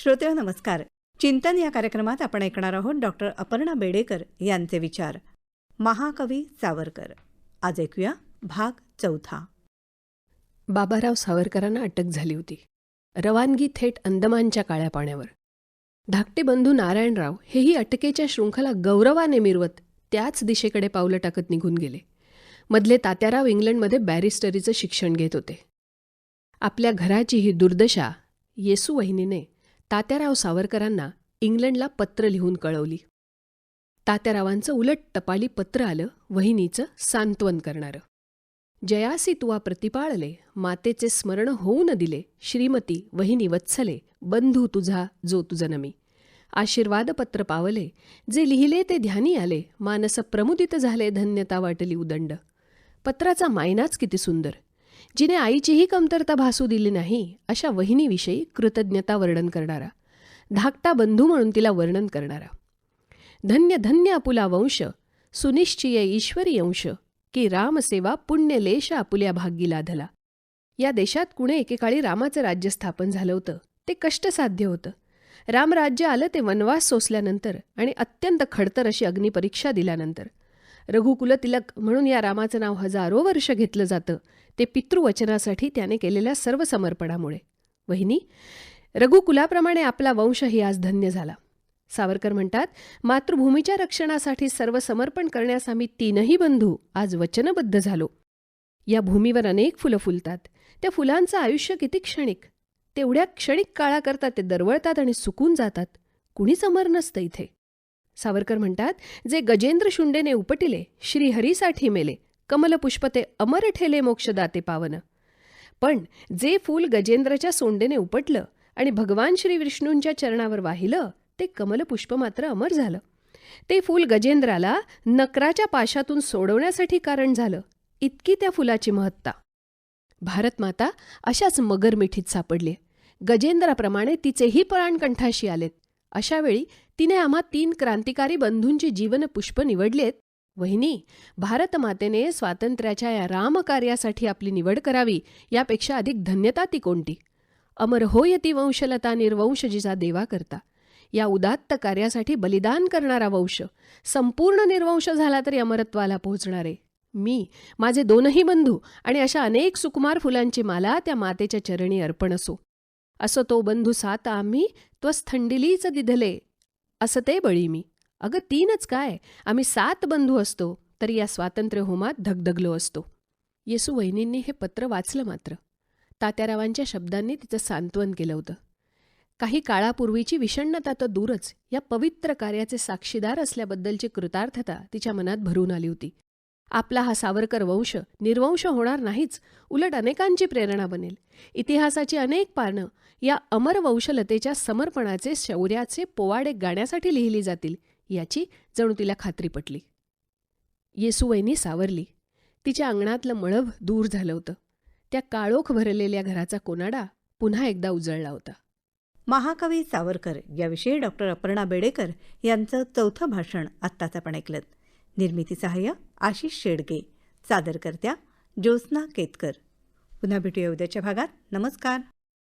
श्रोते नमस्कार. चिंतन या कार्यक्रमात आपण ऐकणार आहोत डॉक्टर अपर्णा बेडेकर यांचे विचार. महाकवी सावरकर. आज ऐकूया भाग चौथा. बाबाराव सावरकरांना अटक झाली होती. रवानगी थेट अंदमानच्या काळ्या पाण्यावर. धाकटे बंधू नारायणराव हेही अटकेच्या शृंखला गौरवाने मिरवत त्याच दिशेकडे पावलं टाकत निघून गेले. मधले तात्याराव इंग्लंडमध्ये बॅरिस्टरीचं शिक्षण घेत होते. आपल्या घराची ही दुर्दशा येसू वहिनीने तात्याराव सावरकरांना इंग्लंडला पत्र लिहून कळवली. तात्यारावांचं उलट टपाली पत्र आलं वहिनीचं सांत्वन करणारं. जयासी तुवा प्रतिपाळले मातेचे स्मरण होऊ न दिले श्रीमती वहिनी वत्सले बंधू तुझा जो तुझ नमी. आशीर्वादपत्र पावले जे लिहिले ते ध्यानी आले मानस प्रमुदित झाले धन्यता वाटली उदंड. पत्राचा मायनाच किती सुंदर. जिने आईचीही कमतरता भासू दिली नाही अशा वहिनीविषयी कृतज्ञता वर्णन करणारा धाकटा बंधू म्हणून तिला वर्णन करणारा. धन्य धन्य आपुला वंश सुनिश्चिय ईश्वरी अंश की रामसेवा पुण्यलेश आपुल्या भाग्यी लाधला. या देशात कुणे एकेकाळी रामाचं राज्य स्थापन झालं होतं ते कष्टसाध्य होतं. रामराज्य आलं ते वनवास सोसल्यानंतर आणि अत्यंत खडतर अशी अग्निपरीक्षा दिल्यानंतर. रघुकुलतिलक म्हणून या रामाचं नाव हजारो वर्ष घेतलं जातं. ते पितृवचनासाठी त्याने केलेल्या सर्व समर्पणामुळे वहिनी रघुकुलाप्रमाणे आपला वंशही आज धन्य झाला. सावरकर म्हणतात मातृभूमीच्या रक्षणासाठी सर्व समर्पण करण्यास आम्ही तीनही बंधू आज वचनबद्ध झालो. या भूमीवर अनेक फुलं फुलतात. त्या फुलांचं आयुष्य किती क्षणिक. तेवढ्या क्षणिक काळाकरता ते दरवळतात आणि सुकून जातात. कुणीच अमर नसतं इथे. सावरकर म्हणतात जे गजेंद्र शुंडेने उपटिले श्रीहरीसाठी मेले कमलपुष्प ते अमर ठेले मोक्षदाते पावन. पण जे फूल गजेंद्रच्या सोंडेने उपटलं आणि भगवान श्री विष्णूंच्या चरणावर वाहिलं ते कमलपुष्प मात्र अमर झालं. ते फूल गजेंद्राला नकराच्या पाशातून सोडवण्यासाठी कारण झालं. इतकी त्या फुलाची महत्ता. भारतमाता अशाच मगर मिठीत सापडली. गजेंद्राप्रमाणे तिचेही प्राण कंठाशी आलेत. अशावेळी तिने आम्हा तीन क्रांतिकारी बंधूंची जीवनपुष्प निवडलेत. वहिनी भारतमातेने स्वातंत्र्याच्या या रामकार्यासाठी आपली निवड करावी यापेक्षा अधिक धन्यता ती कोणती? अमर होय ती वंशलता निर्वंश जिचा देवा करता. या उदात्त कार्यासाठी बलिदान करणारा वंश. संपूर्ण निर्वंश झाला तरी अमरत्वाला पोहोचणारे. मी माझे दोनही बंधू आणि अशा अनेक सुकुमार फुलांची माला त्या मातेच्या चरणी अर्पण असो. असो तो बंधू सात आम्ही त्वस्थंडिलीच दिधले. असं ते बळी मी. अगं तीनच काय? आम्ही सात बंधू असतो तरी या स्वातंत्र्य होमात धगधगलो असतो. येसू वहिनींनी हे पत्र वाचलं मात्र. तात्यारावांच्या शब्दांनी तिचं सांत्वन केलं होतं. काही काळापूर्वीची विषण्णता तर दूरच. या पवित्र कार्याचे साक्षीदार असल्याबद्दलची कृतार्थता तिच्या मनात भरून आली होती. आपला हा सावरकर वंश निर्वंश होणार नाहीच उलट अनेकांची प्रेरणा बनेल. इतिहासाची अनेक पानं या अमर वंशलतेच्या समर्पणाचे शौर्याचे पोवाडे गाण्यासाठी लिहिली जातील याची जणू तिला खात्री पटली. येसुवैनी सावरली. तिच्या अंगणातलं मळभ दूर झालं होतं. त्या काळोख भरलेल्या घराचा कोनाडा पुन्हा एकदा उजळला होता. महाकवी सावरकर याविषयी डॉक्टर अपर्णा बेडेकर यांचं चौथं भाषण आत्ताच आपण ऐकलं निर्मिती सहाय्य आशिष शेडगे सादरकर्त्या ज्योत्स्ना केतकर. पुन्हा भेटूया उद्याच्या भागात. नमस्कार.